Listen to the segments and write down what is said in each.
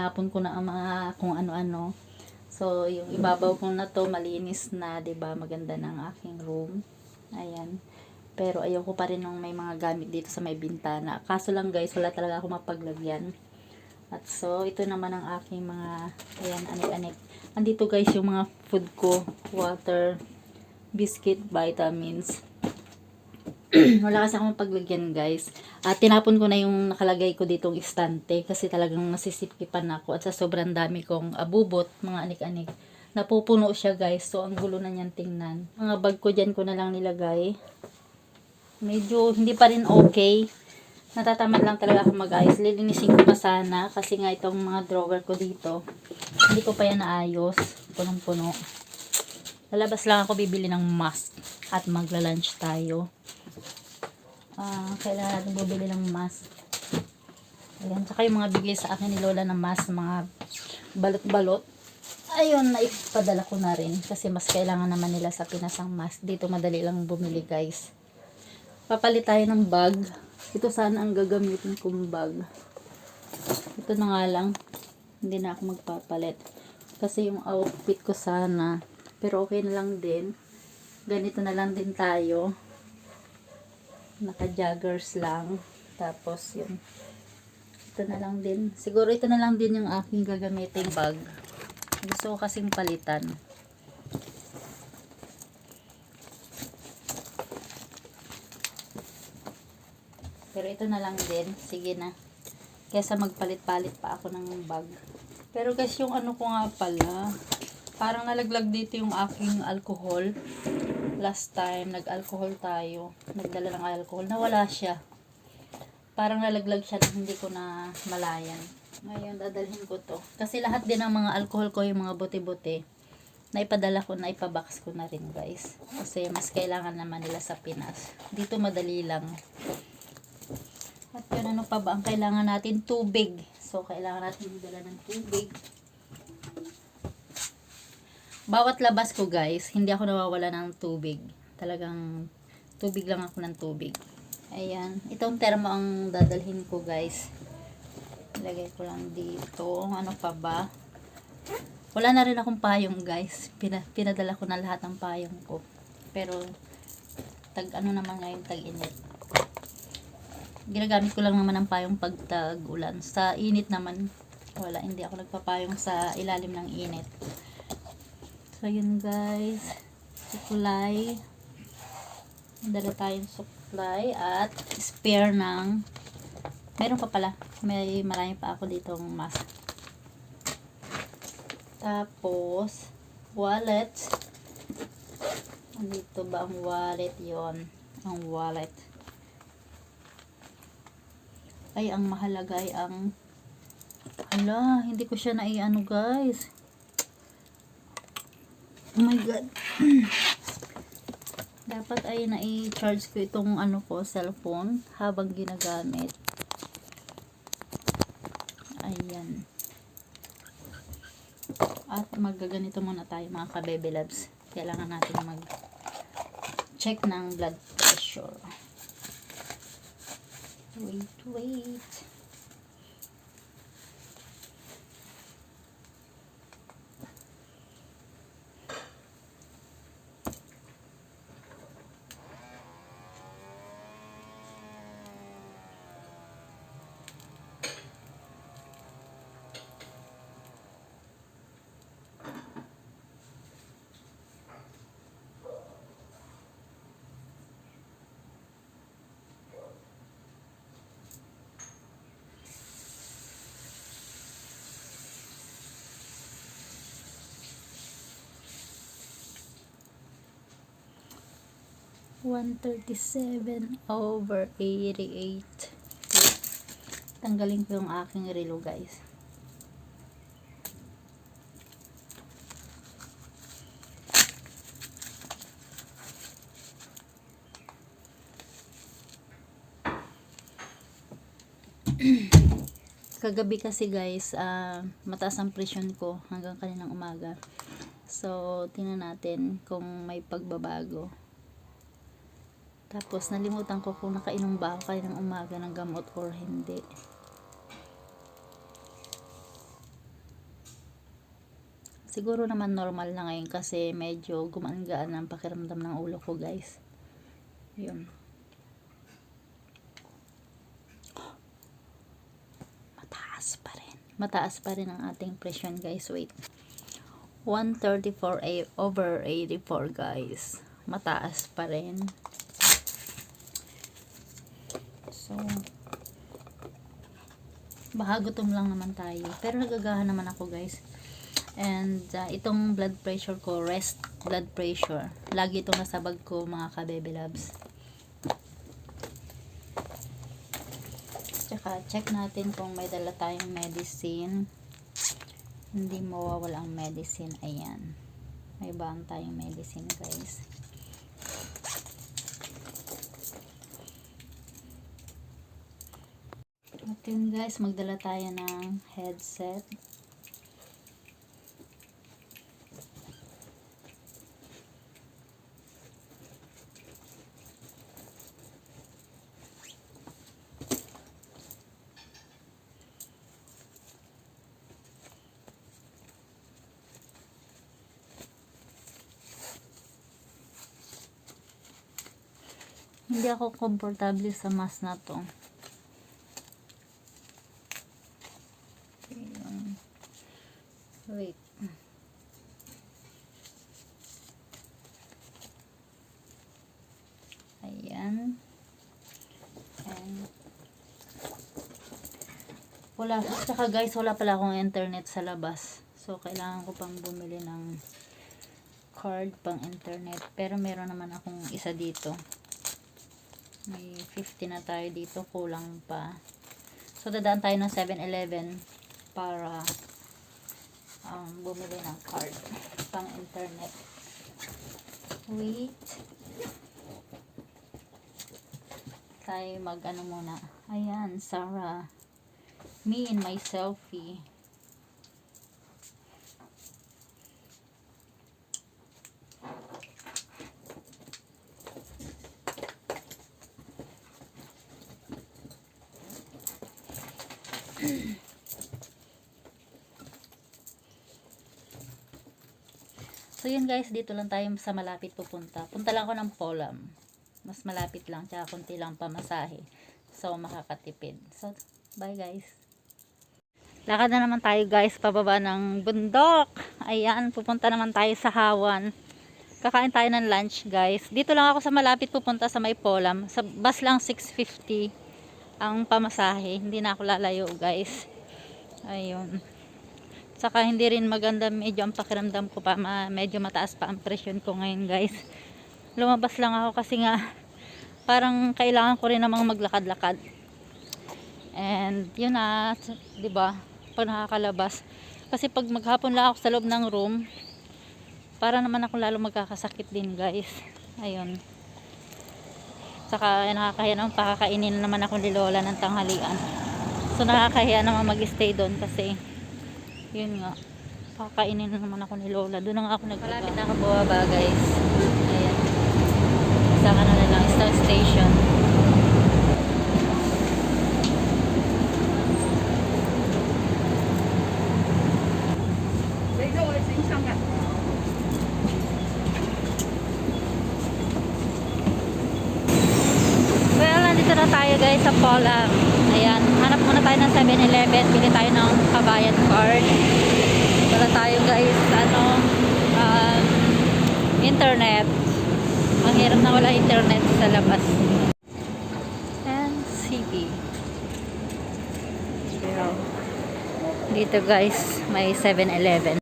tinapon ko na ang mga kung ano-ano. So, yung ibabaw ko na to, malinis na, ba Maganda na ang aking room. Ayan. Pero ayoko pa rin ng may mga gamit dito sa may bintana. Kaso lang guys, wala talaga ako mapaglagyan. At so, ito naman ang aking mga, ayan, anik-anik. Andito guys yung mga food ko, water, biscuit, vitamins. wala kasi akong paglagyan guys. At tinapon ko na yung nakalagay ko ditong istante kasi talagang nasisipipan ako at sa sobrang dami kong abubot, mga anik-anik. Napupuno siya guys, so ang gulo na niyan tingnan. Mga bag ko dyan ko na lang nilagay. Medyo hindi pa rin okay. Natatamad lang talaga ako mag-ayos. Lilinisin ko pa sana kasi nga itong mga drawer ko dito, hindi ko pa yan naayos. Punong-puno. Lalabas lang ako bibili ng mask at magla-lunch tayo. Ah, kailangan natin bumili ng mask. Ayan, tsaka yung mga bigay sa akin ni Lola ng mask, mga balot-balot. Ayun, naipadala ko na rin kasi mas kailangan naman nila sa Pinas ang mask. Dito madali lang bumili guys. Papalit tayo ng bag. Ito sana ang gagamitin kong bag. Ito na nga lang. Hindi na ako magpapalit. Kasi yung outfit ko sana. Pero okay na lang din. Ganito na lang din tayo. Naka-joggers lang. Tapos yun. Ito na lang din. Siguro ito na lang din yung aking gagamitin bag. Gusto ko kasing palitan. Pero ito na lang din. Sige na. Kesa magpalit-palit pa ako ng bag. Pero guys, yung ano ko nga pala, parang nalaglag dito yung aking alcohol. Last time, nag-alcohol tayo. Nagdala ng alcohol. Nawala siya. Parang nalaglag siya na hindi ko na malayan. Ngayon, dadalhin ko to. Kasi lahat din ng mga alcohol ko, yung mga buti-buti, naipadala ko, naipabox ko na rin guys. Kasi mas kailangan naman nila sa Pinas. Dito madali lang. At yun, ano pa ba ang kailangan natin? Tubig. So, kailangan natin magdala ng tubig. Bawat labas ko guys, hindi ako nawawala ng tubig. Talagang tubig lang ako ng tubig. Ayan. Itong termo ang dadalhin ko guys. Ilagay ko lang dito. Ano pa ba? Wala na rin akong payong guys. Pina, pinadala ko na lahat ng payong ko. Pero, tag ano naman ngayon, tag init ginagamit ko lang naman ang payong pagtag ulan. Sa init naman, wala, hindi ako nagpapayong sa ilalim ng init. So, yun guys. Sukulay. Dala tayong supply at spare ng meron pa pala. May marami pa ako ditong mask. Tapos, wallet. Andito ba ang wallet yon Ang wallet ay ang mahalaga ay ang ala, hindi ko siya naiano guys oh my god. Dapat ay nai-charge ko itong ano ko, cellphone habang ginagamit. Ayan. At magaganito muna tayo mga kabebe labs kailangan natin mag check ng blood pressure. Wait, wait. One thirty-seven over eighty-eight. Tanggalin ko yung aking relo guys. Kagabi kasi guys, ah, mataas ang presyon ko hanggang kaninang umaga. So, tingnan natin kung may pagbabago. Tapos, nalimutan ko kung nakainom ba ako kaninang umaga ng gamot or hindi. Siguro naman normal na ngayon kasi medyo gumaan-gaan ang pakiramdam ng ulo ko guys. Yun. Mataas pa rin. Mataas pa rin ang ating presyon guys. Wait. 134 a- over 84 guys. Mataas pa rin. So, baka lang naman tayo. Pero nagagahan naman ako guys. And uh, itong blood pressure ko, rest blood pressure. Lagi itong nasa bag ko mga ka-baby loves. Tsaka check natin kung may dala tayong medicine. Hindi mawawala ang medicine. Ayan. May bang tayong medicine guys. At yun guys, magdala tayo ng headset. Hindi ako komportable sa mask na to. Ayan. Wait. Ayan. And wala, tsaka guys, wala pala akong internet sa labas. So, kailangan ko pang bumili ng card pang internet. Pero meron naman akong isa dito. May 50 na tayo dito. Kulang pa. So, dadaan tayo ng 7-Eleven para um, bumili ng card pang internet. Wait. Tayo mag ano muna. Ayan, Sarah. Me and my selfie. So yun guys, dito lang tayo sa malapit pupunta. Punta lang ako ng Polam. Mas malapit lang, tsaka konti lang pamasahe. So makakatipid. So, bye guys. Lakad na naman tayo guys, pababa ng bundok. Ayan, pupunta naman tayo sa Hawan. Kakain tayo ng lunch guys. Dito lang ako sa malapit pupunta sa may Polam. Sa bus lang 650 ang pamasahe. Hindi na ako lalayo guys. Ayun. Saka hindi rin maganda medyo ang pakiramdam ko pa. Ma, medyo mataas pa ang presyon ko ngayon guys. Lumabas lang ako kasi nga parang kailangan ko rin namang maglakad-lakad. And yun na, 'di ba? Pag nakakalabas. Kasi pag maghapon lang ako sa loob ng room, para naman ako lalo magkakasakit din guys. Ayun. Saka nakakahiya naman pakakainin na naman ako ni Lola ng tanghalian. So nakakahiya naman mag-stay doon kasi yun nga kakainin na naman ako ni Lola doon na nga ako nag malapit na ako bumaba guys ayan sa ano na lang star station Polam ayan hanap muna tayo ng 7-Eleven bili tayo ng kabayan card. Wala tayo guys ano um, internet. Ang hirap na wala internet sa labas. And CB dito guys may 7-Eleven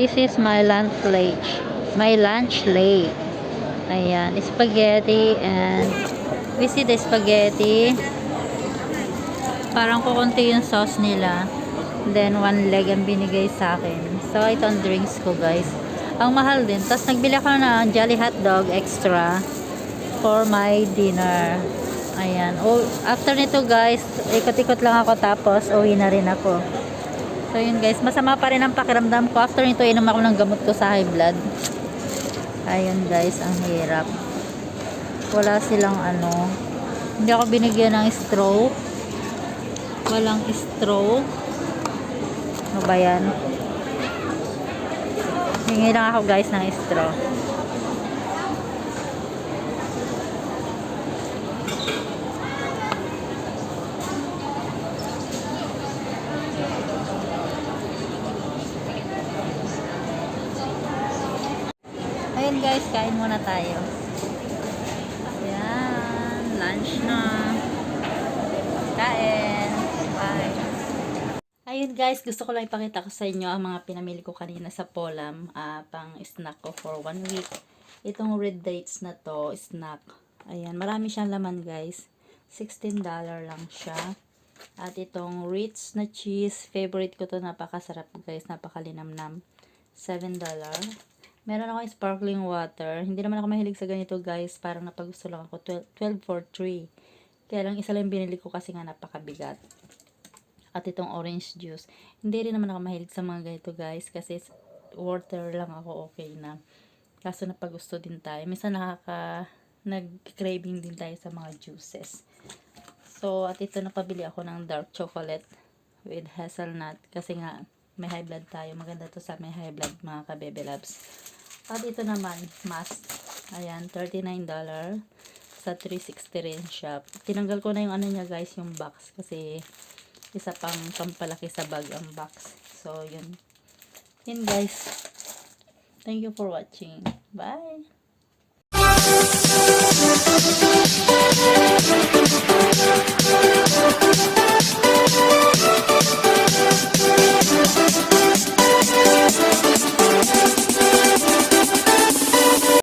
This is my lunch late. My lunch late. Ayan, spaghetti and we see the spaghetti. Parang kukunti yung sauce nila. Then, one leg ang binigay sa akin. So, ito ang drinks ko, guys. Ang mahal din. Tapos, nagbili ako ng Jolly Hot Dog extra for my dinner. Ayan. Oh, after nito, guys, ikot-ikot lang ako tapos uwi na rin ako. So, yun guys. Masama pa rin ang pakiramdam ko. After nito, inom ako ng gamot ko sa high blood. Ayun guys, ang hirap. Wala silang ano. Hindi ako binigyan ng straw. Walang straw. Ano ba yan? Hingi lang ako guys ng straw. Ayun guys, kain muna tayo. Ayan, lunch na. Kain. Bye. Ayun guys, gusto ko lang ipakita ko sa inyo ang mga pinamili ko kanina sa Polam. ah, pang snack ko for one week. Itong red dates na to, snack. Ayan, marami siyang laman guys. $16 lang siya. At itong Ritz na cheese, favorite ko to, napakasarap guys, napakalinamnam. $7. Meron ako sparkling water. Hindi naman ako mahilig sa ganito guys, parang napagusto lang ako. 12, 12 for 3. Kaya lang isa lang binili ko kasi nga napakabigat. At itong orange juice. Hindi rin naman ako mahilig sa mga ganito guys, kasi water lang ako okay na. Kaso napagusto din tayo. Minsan nakaka nag-craving din tayo sa mga juices. So, at ito napabili ako ng dark chocolate with hazelnut kasi nga may high blood tayo. Maganda to sa may high blood mga kabebe loves. O, dito naman, mask. Ayan, $39 sa 360 rin shop. Tinanggal ko na yung ano niya guys, yung box. Kasi, isa pang pampalaki sa bag ang box. So, yun. Yun guys. Thank you for watching. Bye!